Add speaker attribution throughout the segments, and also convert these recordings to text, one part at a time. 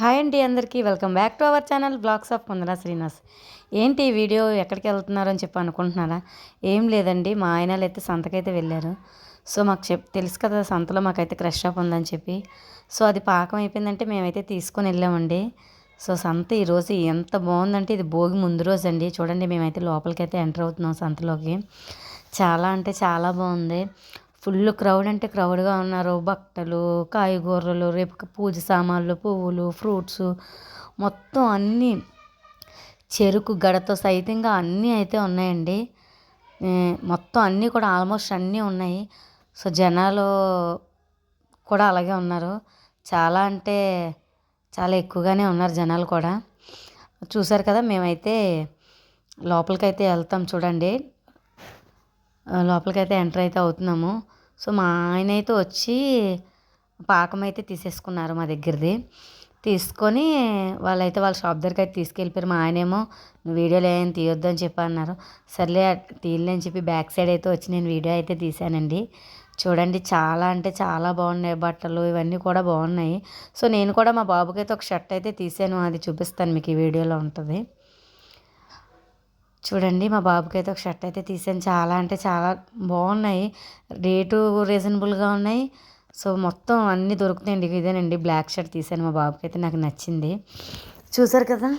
Speaker 1: Hi అండి అందరికీ. Welcome back to our channel vlogs of ముందరా Srinivas. ఏంటి ఈ వీడియో? ఎక్కడికి వెళ్తున్నారు అని చెప్పి అనుకుంటున్నారా? ఏం లేదండి. మా ఆయనలు అయితే సంతకైతే వెళ్ళారు. సో మాకు చెప్ తెలుసు కదా సంతలో మాకైతే క్రష్ షాప్ ఉందని చెప్పి. సో అది పాకం అయిపోయిందంటే మేమైతే తీసుకొని వెళ్ళామండి. సో సంత ఈరోజు ఎంత బాగుందంటే ఇది భోగి ముందు రోజు అండి. చూడండి మేమైతే లోపలికైతే ఎంటర్ అవుతున్నాం సంతలోకి. చాలా అంటే చాలా బాగుంది. ఫుల్ క్రౌడ్ అంటే క్రౌడ్గా ఉన్నారు. బట్టలు కాయగూరలు రేపు పూజ సామాన్లు పువ్వులు ఫ్రూట్స్ మొత్తం అన్నీ చెరుకు గడతో సైతంగా అన్నీ అయితే ఉన్నాయండి. మొత్తం అన్నీ కూడా ఆల్మోస్ట్ అన్నీ ఉన్నాయి. సో జనాలు కూడా అలాగే ఉన్నారు. చాలా అంటే చాలా ఎక్కువగానే ఉన్నారు జనాలు కూడా. చూసారు కదా మేమైతే లోపలికైతే వెళ్తాం చూడండి. లోపలికైతే ఎంటర్ అయితే అవుతున్నాము. సో మా ఆయన అయితే వచ్చి పాకం అయితే తీసేసుకున్నారు మా దగ్గరది. తీసుకొని వాళ్ళైతే వాళ్ళ షాప్ దగ్గరికి అయితే తీసుకెళ్ళిపోయారు. మా ఆయనేమో వీడియోలు ఏం తీయొద్దు అని చెప్పి అన్నారు. సర్లే తీయలే అని చెప్పి బ్యాక్ సైడ్ అయితే వచ్చి నేను వీడియో అయితే తీశానండి. చూడండి చాలా అంటే చాలా బాగున్నాయి బట్టలు. ఇవన్నీ కూడా బాగున్నాయి. సో నేను కూడా మా బాబుకైతే ఒక షర్ట్ అయితే తీసాను. అది చూపిస్తాను మీకు ఈ వీడియోలో ఉంటుంది. చూడండి మా బాబుకి అయితే ఒక షర్ట్ అయితే తీసాను. చాలా అంటే చాలా బాగున్నాయి. రేటు రీజనబుల్గా ఉన్నాయి. సో మొత్తం అన్నీ దొరుకుతాయండి ఇదేనండి బ్లాక్ షర్ట్ తీసాను మా బాబుకి అయితే నాకు నచ్చింది. చూసారు కదా?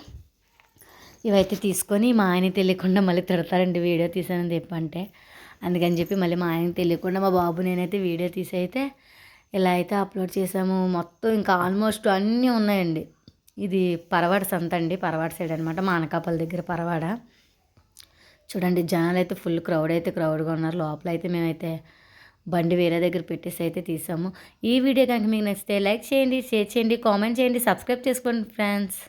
Speaker 1: ఇవైతే తీసుకొని మా ఆయన తెలియకుండా మళ్ళీ తిడతారండి వీడియో తీసానని చెప్పంటే. అందుకని చెప్పి మళ్ళీ మా ఆయన తెలియకుండా మా బాబు నేనైతే వీడియో తీసి అయితే ఇలా అయితే అప్లోడ్ చేసాము. మొత్తం ఇంకా ఆల్మోస్ట్ అన్నీ ఉన్నాయండి. ఇది పరవాడ సంత అండి పరవాడ సైడ్ అనమాట మా అనకాపల్లి దగ్గర పరవాడ. చూడండి జనాలు అయితే ఫుల్ క్రౌడ్ అయితే క్రౌడ్గా ఉన్నారు. లోపల అయితే మేమైతే బండి వేరే దగ్గర పెట్టేసి అయితే తీసాము. ఈ వీడియో కనుక మీకు నచ్చితే లైక్ చేయండి షేర్ చేయండి కామెంట్ చేయండి సబ్స్క్రైబ్ చేసుకోండి ఫ్రెండ్స్.